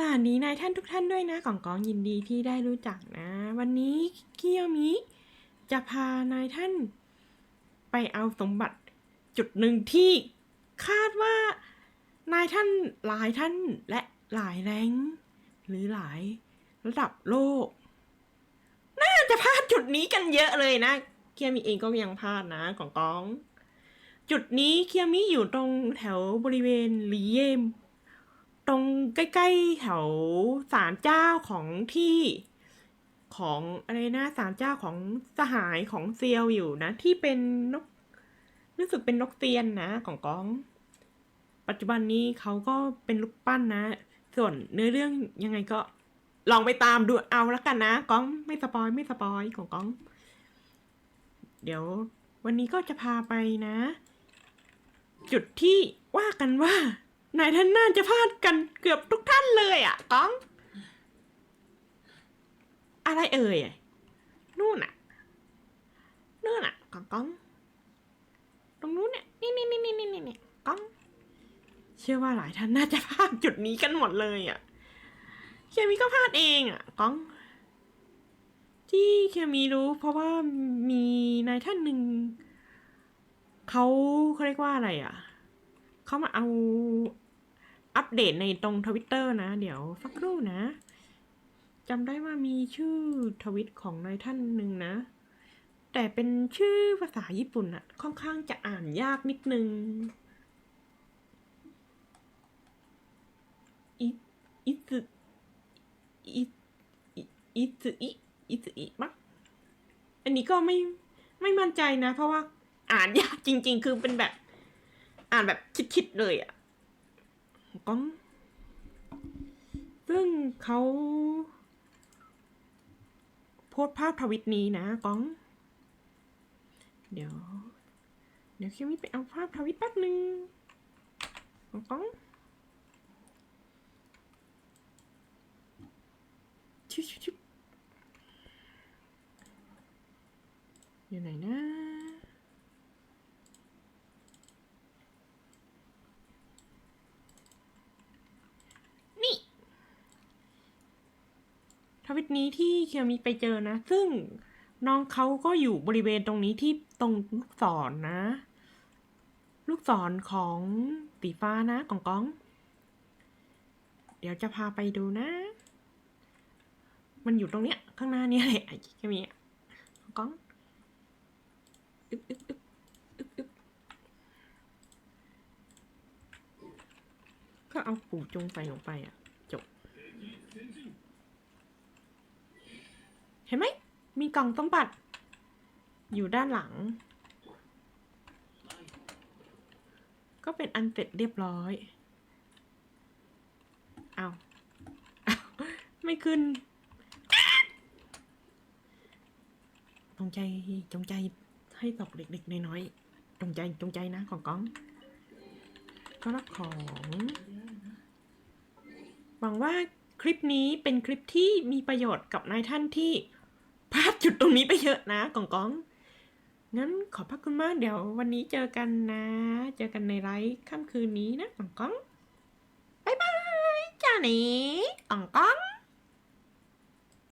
สวัสดีนายท่านทุกท่านด้วยนะกองกองยินดีที่ได้รู้จักนะ วันนี้เคียวมิจะพานายท่าน ไปเอาสมบัติจุดหนึ่งที่คาดว่านายท่านหลายท่านและหลายแรงหรือหลายระดับโลก น่าจะพลาดจุดนี้กันเยอะเลยนะ เคียมิเองก็ยังพลาดนะกองกอง จุดนี้เคียมิอยู่ตรงแถวบริเวณลีเยม ตรงใกล้ๆแถวศาลเจ้าของที่ของอะไรนะศาลเจ้าของสหายของเซียวอยู่นะ ที่เป็นนกรู้สึกเป็นนกเตียนนะของก้อง ปัจจุบันนี้เขาก็เป็นลูกปั้นนะ ส่วนเนื้อเรื่องยังไงก็ลองไปตามดูเอาแล้วกันนะก้องไม่สปอยไม่สปอยของก้อง เดี๋ยววันนี้ก็จะพาไปนะ จุดที่ว่ากันว่า นายท่านน่าจะพลาดกันเกือบทุกท่านเลยอะก้อง อะไรเอ่ยนู่นอะนู่นอะก้องก้องตรงนู้นเนี่ยนี่นี่นี่นี่นี่นี่ก้องเชื่อว่าหลายท่านน่าจะพลาดจุดนี้กันหมดเลยอะเคมีก็พลาดเองอะก้อง ที่เคมีรู้เพราะว่ามีนายท่านหนึ่งเขาเขาเรียกว่าอะไรอะเขามาเอา อัปเดตในตรงทวิตเตอร์นะ เดี๋ยวสักครู่นะจำได้ว่ามีชื่อทวิตของนายท่านหนึ่งนะ แต่เป็นชื่อภาษาญี่ปุ่นอะค่อนข้างจะอ่านยากนิดนึงอิอิซึอิอิอิซึอิอิซึอิมั้งอันนี้ก็ไม่ไม่มั่นใจนะ เพราะว่าอ่านยากจริง ๆ คือเป็นแบบ อ่านแบบคิดๆเลยอะ ก้อง ซึ่งเขาโพสภาพทวิตนี้นะก้อง เดี๋ยว เดี๋ยวคิมิไปเอาภาพทวิตแป๊บหนึ่งก้องก้องชิบชิบชิบอยู่ไหนนะ นี่ ทวิตนี้ที่เคียวมีไปเจอนะ ซึ่งน้องเขาก็อยู่บริเวณตรงนี้ที่ตรงลูกศรนนะ ลูกศรของสีฟ้านะกองกอง เดี๋ยวจะพาไปดูนะ มันอยู่ตรงเนี้ย ข้างหน้านี่แหละไอ้เคียวมีอะกองกองอึ๊บอึ๊บอึ๊บอึ๊บอึ๊บก็เอาปู่จงใส่ลงไปอะ จบ เห็นไหม มีกล่องสมบัติอยู่ด้านหลัง ก็เป็นอันเสร็จเรียบร้อย เอาเอาไม่ขึ้น จงใจ จงใจให้ตกเด็กๆน้อยๆ จงใจ จงใจนะของก้องก็รับของ หวังว่าคลิปนี้เป็นคลิปที่มีประโยชน์กับนายท่านที่ พลาดจุดตรงนี้ไปเยอะนะกองกองงั้นขอบพระคุณมากเดี๋ยววันนี้เจอกันนะ เจอกันในไลฟ์ค่ำคืนนี้นะกองกองบายบายจ้าหนีกองกอง